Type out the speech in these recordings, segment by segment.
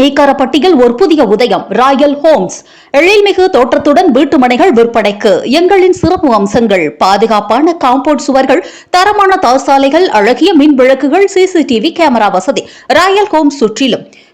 நீக்காரப்பட்டியில் ஒரு புதிய உதயம் ராயல் ஹோம்ஸ் எழில்மிகு தோற்றத்துடன் வீட்டு மனைகள் விற்பனைக்கு. எங்களின் சிறப்பு அம்சங்கள் பாதுகாப்பான காம்பவுண்ட் சுவர்கள் தரமான தாசாலைகள் அழகிய மின் விளக்குகள் சிசிடிவி கேமரா வசதி. ராயல் ஹோம்ஸ் சுற்றிலும்.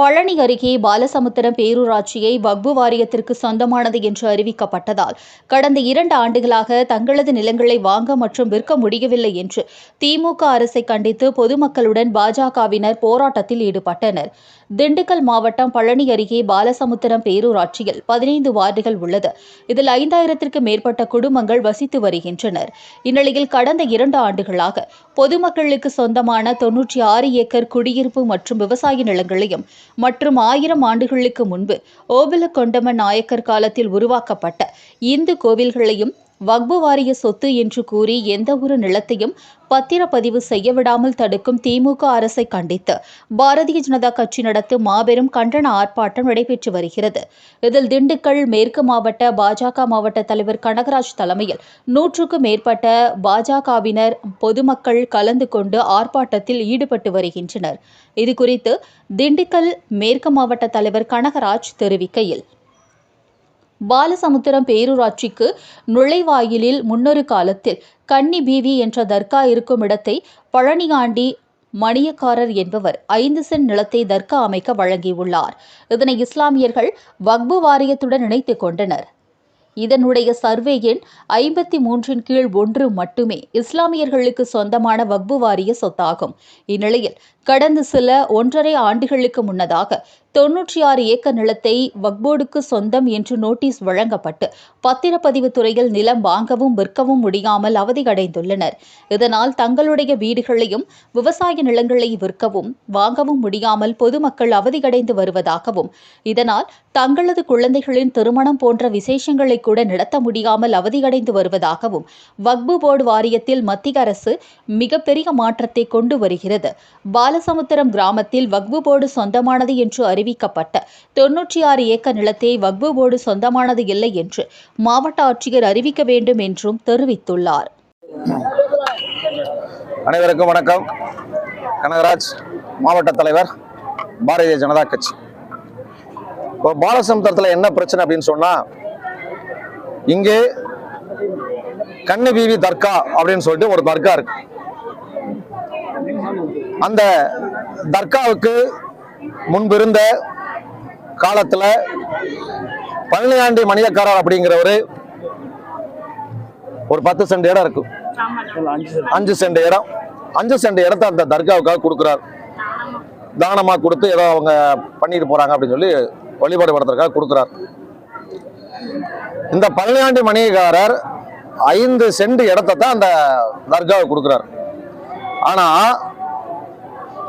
Palani அருகே பாலசமுத்திரம் பேரூராட்சியை வக்பு வாரியத்திற்கு சொந்தமானது என்று அறிவிக்கப்பட்டதால் கடந்த இரண்டு ஆண்டுகளாக தங்களது நிலங்களை வாங்க மற்றும் விற்க முடியவில்லை என்று திமுக அரசை கண்டித்து பொதுமக்களுடன் பாஜகவினர் போராட்டத்தில் ஈடுபட்டனர். திண்டுக்கல் மாவட்டம் பழனி அருகே பாலசமுத்திரம் பேரூராட்சியில் பதினைந்து வார்டுகள் உள்ளது. இதில் ஐந்தாயிரத்திற்கு மேற்பட்ட குடும்பங்கள் வசித்து வருகின்றனர். இந்நிலையில் கடந்த இரண்டு ஆண்டுகளாக பொதுமக்களுக்கு சொந்தமான தொன்னூற்றி ஆறு ஏக்கர் குடியிருப்பு மற்றும் விவசாய நிலங்களையும் மற்றும் ஆயிரம் ஆண்டுகளுக்கு முன்பு ஓபில கொண்டமன் நாயக்கர் காலத்தில் உருவாக்கப்பட்ட இந்து கோவில்களையும் வக்பு வாரிய சொத்து என்று கூறி எந்த ஒரு நிலத்தையும் பத்திரப்பதிவு செய்ய விடாமல் தடுக்கும் திமுக அரசை கண்டித்து பாரதிய ஜனதா கட்சி நடத்தும் மாபெரும் கண்டன ஆர்ப்பாட்டம் நடைபெற்று வருகிறது. இதில் திண்டுக்கல் மேற்கு மாவட்ட பாஜக மாவட்ட தலைவர் கனகராஜ் தலைமையில் நூற்றுக்கும் மேற்பட்ட பாஜகவினர் பொதுமக்கள் கலந்து கொண்டு ஆர்ப்பாட்டத்தில் ஈடுபட்டு வருகின்றனர். இதுகுறித்து திண்டுக்கல் மேற்கு மாவட்ட தலைவர் கனகராஜ் தெரிவிக்கையில் பாலசமுத்திரம் பேரூராட்சிக்கு நுழைவாயிலில் முன்னொரு காலத்தில் கன்னி பீவி என்ற தர்கா இருக்கும் இடத்தை பழனியாண்டி மணியக்காரர் என்பவர் ஐந்து சென்ட் நிலத்தை தர்கா அமைக்க வழங்கியுள்ளார். இதனை இஸ்லாமியர்கள் வக்பு வாரியத்துடன் இணைத்துக் கொண்டனர். இதனுடைய சர்வே எண் ஐம்பத்தி மூன்றின் கீழ் ஒன்று மட்டுமே இஸ்லாமியர்களுக்கு சொந்தமான வக்பு வாரிய சொத்தாகும். இந்நிலையில் கடந்த சில ஒன்றரை ஆண்டுகளுக்கு முன்னதாக தொன்னூற்றி ஆறு ஏக்கர் நிலத்தை வக்போர்டுக்கு சொந்தம் என்று நோட்டீஸ் வழங்கப்பட்டு பத்திரப்பதிவு துறையில் நிலம் வாங்கவும் விற்கவும் முடியாமல் அவதியடைந்துள்ளனர். இதனால் தங்களுடைய வீடுகளையும் விவசாய நிலங்களை விற்கவும் வாங்கவும் முடியாமல் பொதுமக்கள் அவதியடைந்து வருவதாகவும் இதனால் தங்களது குழந்தைகளின் திருமணம் போன்ற விசேஷங்களை கூட நடத்த முடியாமல் அவதியடைந்து வருவதாகவும் வக்பு போர்டு வாரியத்தில் மத்திய அரசு மிகப்பெரிய மாற்றத்தை கொண்டு வருகிறது. பாலசமுத்திரம் கிராமத்தில் வக்பு போர்டு சொந்தமானது என்று அறிவிக்கப்பட்ட. தொன்னூற்றி ஆறு ஏக்கர் நிலத்தை வக்பு போர்டு சொந்தமானது இல்லை என்று மாவட்ட ஆட்சியர் அறிவிக்க வேண்டும் என்றும் தெரிவித்துள்ளார். அனைவருக்கும் வணக்கம். கனகராஜ் மாவட்ட தலைவர் பாரதிய ஜனதா கட்சி. இப்போ பாலசமுத்திரத்தில் என்ன பிரச்சனை அப்படின்னு சொன்னால் இங்கே கண்ணு பீவி தர்கா அப்படின்னு சொல்லிட்டு ஒரு தர்கா இருக்கு. அந்த தர்காவுக்கு முன்பிருந்த காலத்தில் பழனியாண்டி மணியக்காரர் அப்படிங்கிறவரு ஒரு பத்து சென்ட் இடம் இருக்கு. அஞ்சு சென்ட் இடம். அஞ்சு சென்ட் இடத்த அந்த தர்காவுக்காக கொடுக்குறாரு. தானமாக கொடுத்து ஏதோ அவங்க பண்ணிட்டு போகிறாங்க அப்படின்னு சொல்லி வழிபாடு படத்திற்காக கொடுக்குறாரு. இந்த பழனியாண்டி மணியக்காரர் ஐந்து சென்ட் இடத்த தான் அந்த தர்காவுக்கு கொடுக்குறாரு. ஆனால்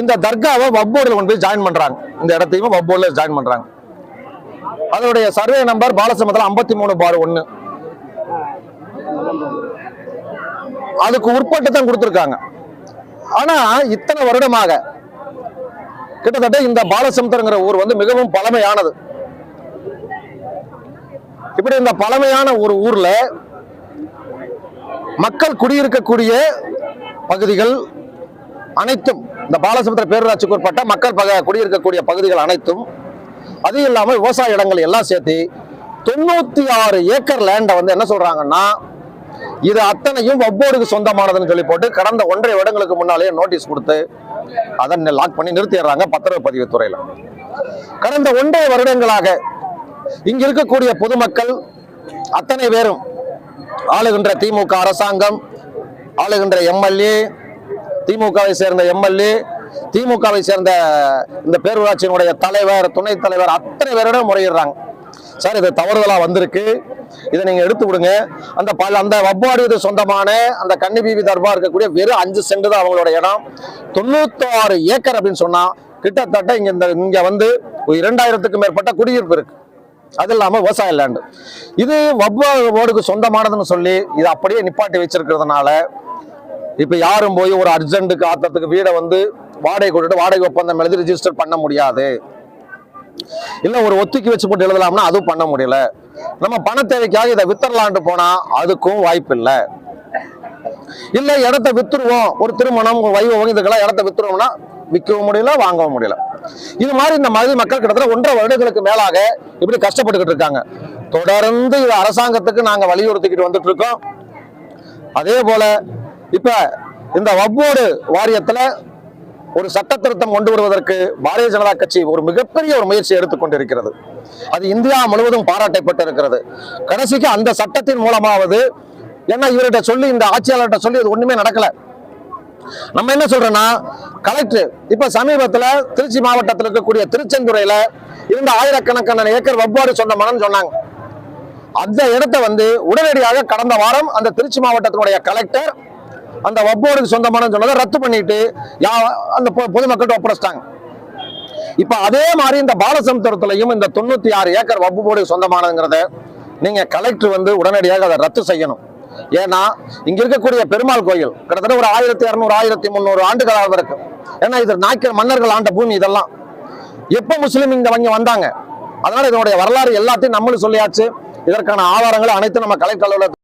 இந்த தர்காவை வப்போர்டில் கொண்டு போய் ஜாயின் பண்றாங்க. இந்த இடத்தையும் வப்போர்டில் ஜாயின் பண்றாங்க. அதனுடைய சர்வே நம்பர் பாலசமத்தில் ஐம்பத்தி மூணு பார் ஒன்று அதுக்கு உட்பட்டு தான் கொடுத்துருக்காங்க. ஆனா இத்தனை வருடமாக கிட்டத்தட்ட இந்த பாலசமுத்திரங்கிற ஊர் வந்து மிகவும் பழமையானது. இப்படி இந்த பழமையான ஒரு ஊர்ல மக்கள் குடியிருக்கக்கூடிய பகுதிகள் அனைத்தும் இந்த பாலசமுத்திர பேரூராட்சிக்கு உட்பட்ட மக்கள் பக குடியிருக்கக்கூடிய பகுதிகள் அனைத்தும் அது இல்லாமல் விவசாய இடங்கள் எல்லாம் சேர்த்து தொண்ணூத்தி ஆறு ஏக்கர் லேண்டை வந்து என்ன சொல்றாங்கன்னா இது அத்தனையும் ஒவ்வொருக்கு சொந்தமானதுன்னு சொல்லி போட்டு கடந்த ஒன்றரை வருடங்களுக்கு முன்னாலேயே நோட்டீஸ் கொடுத்து அதை லாக் பண்ணி நிறுத்திடுறாங்க பத்திரப்பதிவு துறையில. கடந்த ஒன்றரை வருடங்களாக இங்க இருக்கக்கூடிய பொதுமக்கள் அத்தனை பேரும் ஆளுகின்ற திமுக அரசாங்கம் ஆளுகின்ற எம்எல்ஏ திமுகவை சேர்ந்த எம்எல்ஏ திமுகவை சேர்ந்த இந்த பேரூராட்சியினுடைய தலைவர் துணைத் தலைவர் அத்தனை பேரிடம் முறையிடுறாங்க. சார் இது தவறுதலாக வந்திருக்கு. இதை நீங்கள் எடுத்து விடுங்க. அந்த பல அந்த வப்பாடியது சொந்தமான அந்த கன்னிபீவி தர்பா இருக்கக்கூடிய வெறும் அஞ்சு சென்ட் தான் அவங்களோட இடம். தொண்ணூத்தாறு ஏக்கர் அப்படின்னு சொன்னால் கிட்டத்தட்ட இங்கே இந்த இங்கே வந்து ஒரு இரண்டாயிரத்துக்கு மேற்பட்ட குடியிருப்பு இருக்கு. அது இல்லாமல் விவசாய லேண்டு இது வப்பாடுக்கு சொந்தமானதுன்னு சொல்லி இது அப்படியே நிப்பாட்டி வச்சிருக்கிறதுனால இப்போ யாரும் போய் ஒரு அர்ஜென்ட்டுக்கு ஆத்தத்துக்கு வீடை வந்து வாடகை கொடுத்து வாடகை ஒப்பந்தம் எழுதி ரிஜிஸ்டர் பண்ண முடியாது. இல்லை ஒரு ஒத்திக்கு வச்சு போட்டு எழுதலாம்னா அதுவும் பண்ண முடியல. நம்ம பண தேவைக்காக இதை வித்தரலான்ட்டு போனால் அதுக்கும் வாய்ப்பு இல்லை. இல்லை இடத்த வித்துருவோம். ஒரு திருமணம் வைபவம் இதுக்கெல்லாம் இடத்த வித்துருவோம்னா விற்கவும் முடியல வாங்கவும் முடியல. இது மாதிரி இந்த மாதிரி மக்கள் கிட்டத்தட்ட ஒன்றரை வருடங்களுக்கு மேலாக இப்படி கஷ்டப்பட்டுக்கிட்டு இருக்காங்க. தொடர்ந்து இது அரசாங்கத்துக்கு நாங்கள் வலியுறுத்திக்கிட்டு வந்துட்டு இருக்கோம். அதே போல இப்ப இந்த வவ்வோடு வாரியத்துல ஒரு சட்ட திருத்தம் கொண்டு வருவதற்கு பாரதிய ஜனதா கட்சி ஒரு மிகப்பெரிய ஒரு முயற்சி எடுத்துக்கொண்டிருக்கிறது அது இந்தியா முழுவதும் பாராட்டப்பட்டு இருக்கிறது கடைசிக்கு அந்த சட்டத்தின் மூலமாவது ஏன்னா இவர்கிட்ட சொல்லி இந்த ஆட்சியாளர்கிட்ட சொல்லி இது ஒண்ணுமே நடக்கல. நம்ம என்ன சொல்றோம்னா கலெக்டர் இப்ப சமீபத்துல திருச்சி மாவட்டத்தில் இருக்கக்கூடிய திருச்செந்துறையில இருந்த ஆயிரக்கணக்கான ஏக்கர் வவ்வாறு சொந்தமானு சொன்னாங்க. அந்த இடத்தை வந்து உடனடியாக கடந்த வாரம் அந்த திருச்சி மாவட்டத்தினுடைய கலெக்டர் அந்த வப்போர்டுக்கு சொந்தமான சொன்னதை ரத்து பண்ணிட்டு யா- அந்த பொ- பொதுமக்கள்கிட்ட ஒப்படைச்சிட்டாங்க. இப்ப அதே மாதிரி இந்த பாலசமுத்திரத்திலையும் இந்த தொண்ணூத்தி ஆறு ஏக்கர் வப்பு போர்டு சொந்தமானதுங்கிறத நீங்க கலெக்டர் வந்து உடனடியாக அதை ரத்து செய்யணும். ஏன்னா இங்க இருக்கக்கூடிய பெருமாள் கோயில் கிட்டத்தட்ட ஒரு ஆயிரத்தி இரநூறு ஆயிரத்தி முந்நூறு ஆண்டுகளாக இருக்கு. ஏன்னா இது நாய்க்கர் மன்னர்கள் ஆண்ட பூமி இதெல்லாம். எப்ப முஸ்லீம் இங்க வங்க வந்தாங்க? அதனால இதனுடைய வரலாறு எல்லாத்தையும் நம்மளும் சொல்லியாச்சு. இதற்கான ஆதாரங்களை அனைத்தும் நம்ம கலெக்டர் அலுவலகத்தில்